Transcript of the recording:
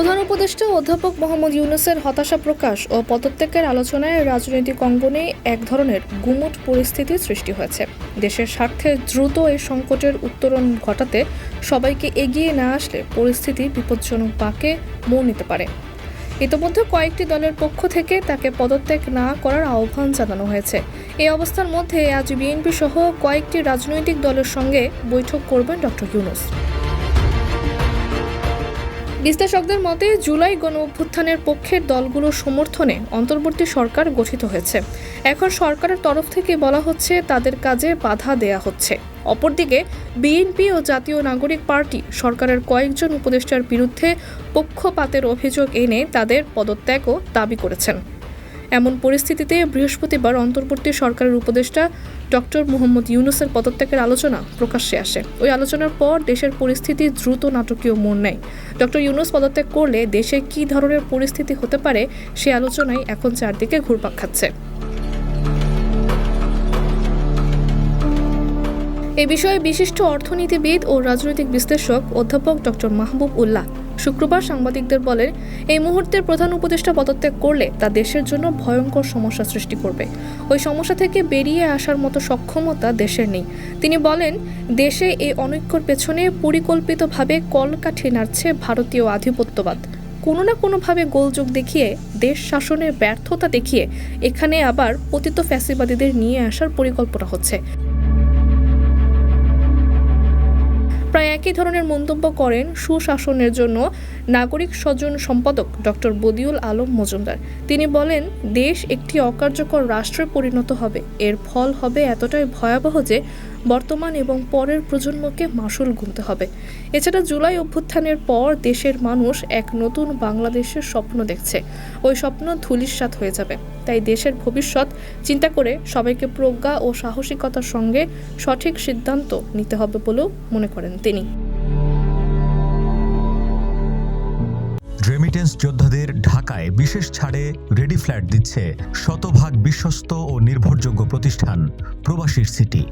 প্রধান উপদেষ্টা অধ্যাপক মোহাম্মদ ইউনুসের হতাশা প্রকাশ ও পদত্যাগের আলোচনায় রাজনৈতিক অঙ্গনে এক ধরনের গুমট পরিস্থিতি সৃষ্টি হয়েছে। দেশের স্বার্থে দ্রুত এই সংকটের উত্তরণ ঘটাতে সবাইকে এগিয়ে না আসলে পরিস্থিতি বিপজ্জনক বাঁকে মোড় নিতে পারে। ইতোমধ্যে কয়েকটি দলের পক্ষ থেকে তাকে পদত্যাগ না করার আহ্বান জানানো হয়েছে। এই অবস্থার মধ্যে আজ বিএনপি সহ কয়েকটি রাজনৈতিক দলের সঙ্গে বৈঠক করবেন ডক্টর ইউনুস। বিশ্লেষকদের মতে, জুলাই গণ অভ্যুত্থানের পক্ষের দলগুলোর সমর্থনে অন্তর্বর্তী সরকার গঠিত হয়েছে। এখন সরকারের তরফ থেকে বলা হচ্ছে, তাদের কাজে বাধা দেয়া হচ্ছে। অপরদিকে, বিএনপি ও জাতীয় নাগরিক পার্টি সরকারের কয়েকজন উপদেষ্টার বিরুদ্ধে পক্ষপাতের অভিযোগ এনে তাদের পদত্যাগও দাবি করেছেন। এমন পরিস্থিতিতে বৃহস্পতিবার অন্তর্বর্তী সরকারের উপদেষ্টা ডক্টর মোহাম্মদ ইউনুসের পদত্যাগের আলোচনা প্রকাশ্যে আসে। ওই আলোচনার পর দেশের পরিস্থিতি দ্রুত নাটকীয় মোড় নেয়। ডক্টর ইউনুস পদত্যাগ করলে দেশে কী ধরনের পরিস্থিতি হতে পারে সে আলোচনায় এখন চারদিকে ঘুরপাক খাচ্ছে। এ বিষয়ে বিশিষ্ট অর্থনীতিবিদ ও রাজনৈতিক বিশ্লেষক অধ্যাপক ডক্টর মাহবুব উল্লাহ। শুক্রবার সাংবাদিকদের বলেন, এই মুহূর্তের প্রধান উপদেষ্টা পদত্যাগ করলে তা দেশের জন্য ভয়ঙ্কর সমস্যা সৃষ্টি করবে। ওই সমস্যা থেকে বেরিয়ে আসার মতো সক্ষমতা দেশের নেই। তিনি বলেন, দেশে এই অনৈক্যর পেছনে পরিকল্পিতভাবে কলকাঠি নাড়ছে ভারতীয় আধিপত্যবাদ। কোনো না কোনোভাবে গোলযোগ দেখিয়ে, দেশ শাসনের ব্যর্থতা দেখিয়ে এখানে আবার পতিত ফ্যাসিবাদীদের নিয়ে আসার পরিকল্পনা হচ্ছে। প্রায় একই ধরনের মন্তব্য করেন সুশাসনের জন্য নাগরিক স্বজন সম্পাদক ডক্টর বদিউল আলম মজুমদার। তিনি বলেন, দেশ একটি অকার্যকর রাষ্ট্রে পরিণত হবে। এর ফল হবে এতটাই ভয়াবহ যে বর্তমান এবং পরের প্রজন্মকে মাসুল গুনতে হবে। এছাড়া জুলাই অভ্যুত্থানের পর দেশের মানুষ এক নতুন বাংলাদেশের স্বপ্ন দেখছে। ওই স্বপ্ন ধূলিসাৎ হয়ে যাবে। তাই দেশের ভবিষ্যৎ চিন্তা করে সবাইকে প্রজ্ঞা ও সাহসিকতার সঙ্গে সঠিক সিদ্ধান্ত নিতে হবে বলেও মনে করেন তিনি। রেমিটেন্স যোদ্ধাদের ঢাকায় বিশেষ ছাড়ে রেডি ফ্ল্যাট দিচ্ছে শতভাগ বিশ্বস্ত ও নির্ভরযোগ্য প্রতিষ্ঠান প্রবাসীর সিটি।